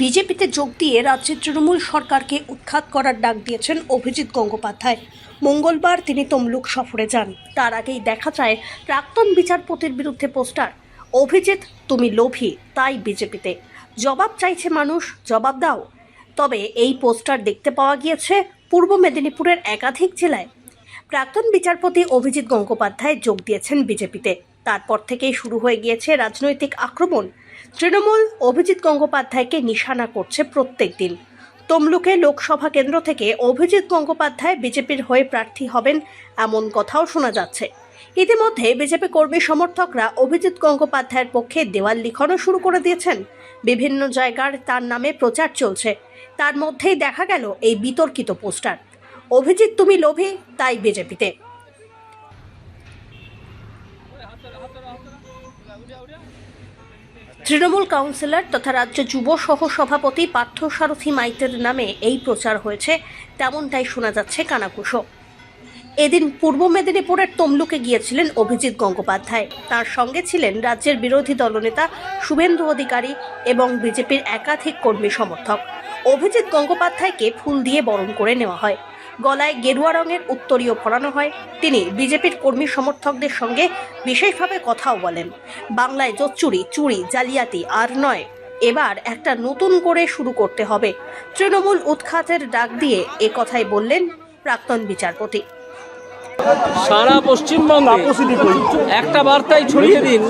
বিজেপিতে যোগ দিয়ে রাজ্যের তৃণমূল সরকারকে উৎখাত করার ডাক দিয়েছেন অভিজিৎ গঙ্গোপাধ্যায়। মঙ্গলবার তিনি তমলুক সফরে যান। তার আগেই দেখা যায়, প্রাক্তন বিচারপতির বিরুদ্ধে পোস্টার, অভিজিৎ, তুমি লোভী, তাই বিজেপিতে। জবাব চাইছে মানুষ, জবাব দাও। তবে এই পোস্টার দেখতে পাওয়া গিয়েছে পূর্ব মেদিনীপুরের একাধিক জেলায়। প্রাক্তন বিচারপতি অভিজিৎ গঙ্গোপাধ্যায় যোগ দিয়েছেন বিজেপিতে। তারপর থেকেই শুরু হয়ে গিয়েছে রাজনৈতিক আক্রমণ। তৃণমূল অভিজিৎ গঙ্গোপাধ্যায়কে নিশানা করছে প্রত্যেক দিন। তমলুকে লোকসভা কেন্দ্র থেকে অভিজিৎ গঙ্গোপাধ্যায় বিজেপির হয়ে প্রার্থী হবেন এমন কথাও শোনা যাচ্ছে। ইতিমধ্যে বিজেপি কর্মী সমর্থকরা অভিজিৎ গঙ্গোপাধ্যায়ের পক্ষে দেওয়াল লিখনও শুরু করে দিয়েছেন। বিভিন্ন জায়গার তার নামে প্রচার চলছে। তার মধ্যেই দেখা গেল এই বিতর্কিত পোস্টার। অভিজিৎ তুমি লোভী, তাই বিজেপিতে। তৃণমূল কাউন্সিলর তথা রাজ্য যুব সহ সভাপতি পার্থসারথী মাইতের নামে এই প্রচার হয়েছে, তেমনটাই শোনা যাচ্ছে কানাকুশো এদিন পূর্ব মেদিনীপুরের তমলুকে গিয়েছিলেন অভিজিৎ গঙ্গোপাধ্যায়। তার সঙ্গে ছিলেন রাজ্যের বিরোধী দলনেতা শুভেন্দু অধিকারী এবং বিজেপির একাধিক কর্মী সমর্থক। অভিজিৎ গঙ্গোপাধ্যায়কে ফুল দিয়ে বরণ করে নেওয়া হয়। গলায় গেরুয়া রঙের উত্তরীয় পরানো হয়। তিনি বিজেপির কর্মী সমর্থকদের সঙ্গে বিশেষভাবে কথাও বলেন। বাংলায় জোচ্চুরি চুরি জালিয়াতি আর নয়। এবার একটা নতুন করে শুরু করতে হবে। তৃণমূল উৎখাতের ডাক দিয়ে এ কথাই বললেন প্রাক্তন বিচারপতি। সারা পশ্চিমবঙ্গে একটা বার্তাই ছড়িয়ে দিন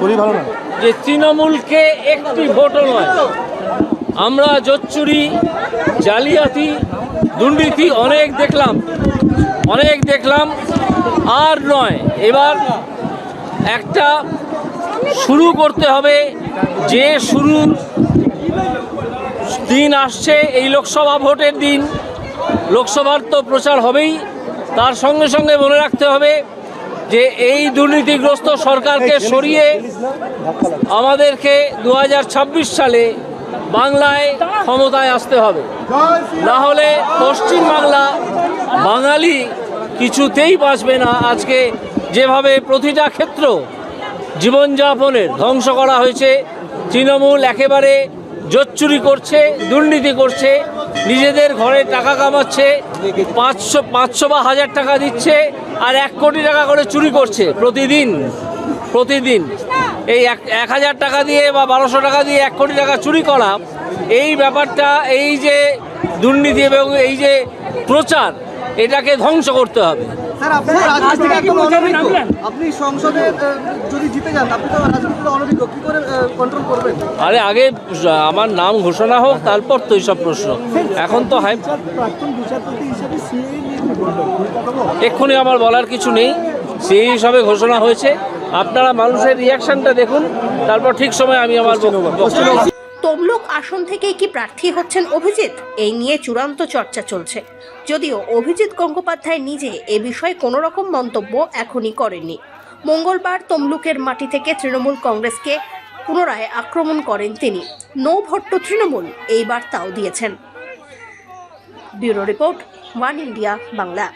যে তৃণমূলকে একটি ভোটও নয়। আমরা জোচ্চুরি, জালিয়াতি, দুর্নীতি অনেক দেখলাম অনেক দেখলাম, আর নয়। এবার একটা শুরু করতে হবে, যে শুরু দিন আসছে, এই লোকসভা ভোটের দিন। লোকসভার তো প্রচার হবেই, তার সঙ্গে সঙ্গে মনে রাখতে হবে যে এই দুর্নীতিগ্রস্ত সরকারকে সরিয়ে আমাদেরকে দু হাজার ছাব্বিশ সালে বাংলায় ক্ষমতায় আসতে হবে। না হলে পশ্চিমবাংলা বাঙালি কিছুতেই বাঁচবে না। আজকে যেভাবে প্রতিটা ক্ষেত্র জীবনযাপনের ধ্বংস করা হয়েছে, তৃণমূল একেবারে জোচ্চুরি করছে, দুর্নীতি করছে, নিজেদের ঘরে টাকা কামাচ্ছে, পাঁচশো পাঁচশো বা হাজার টাকা দিচ্ছে, আর এক কোটি টাকা করে চুরি করছে প্রতিদিন প্রতিদিন। এই এক এক হাজার টাকা দিয়ে বা বারোশো টাকা দিয়ে এক কোটি টাকা চুরি করা এই ব্যাপারটা এই যে দুর্নীতি এবং এই যে প্রচার এটাকে ধ্বংস করতে হবে। আরে আগে আমার নাম ঘোষণা হোক তারপর তো এইসব প্রশ্ন। এখন তো হাই এক্ষুনি আমার বলার কিছু নেই। সেই হিসাবে ঘোষণা হয়েছে। আপনারা মানুষের রিয়াকশনটা দেখুন, তারপর ঠিক সময় আমি আমার তমলুক আসন থেকেই কি প্রার্থী হচ্ছেন অভিজিৎ? এই নিয়ে চূড়ান্ত চর্চা চলছে। যদিও অভিজিৎ গঙ্গোপাধ্যায় নিজে এ বিষয়ে কোনো রকম মন্তব্য এখনই করেননি। মঙ্গলবার তমলুকের মাটি থেকে তৃণমূল কংগ্রেসকে পুনরায় আক্রমণ করেন তিনি। নো ভোট টু তৃণমূল এই বার্তাও দিয়েছেন। Bureau report, one India, Bangla.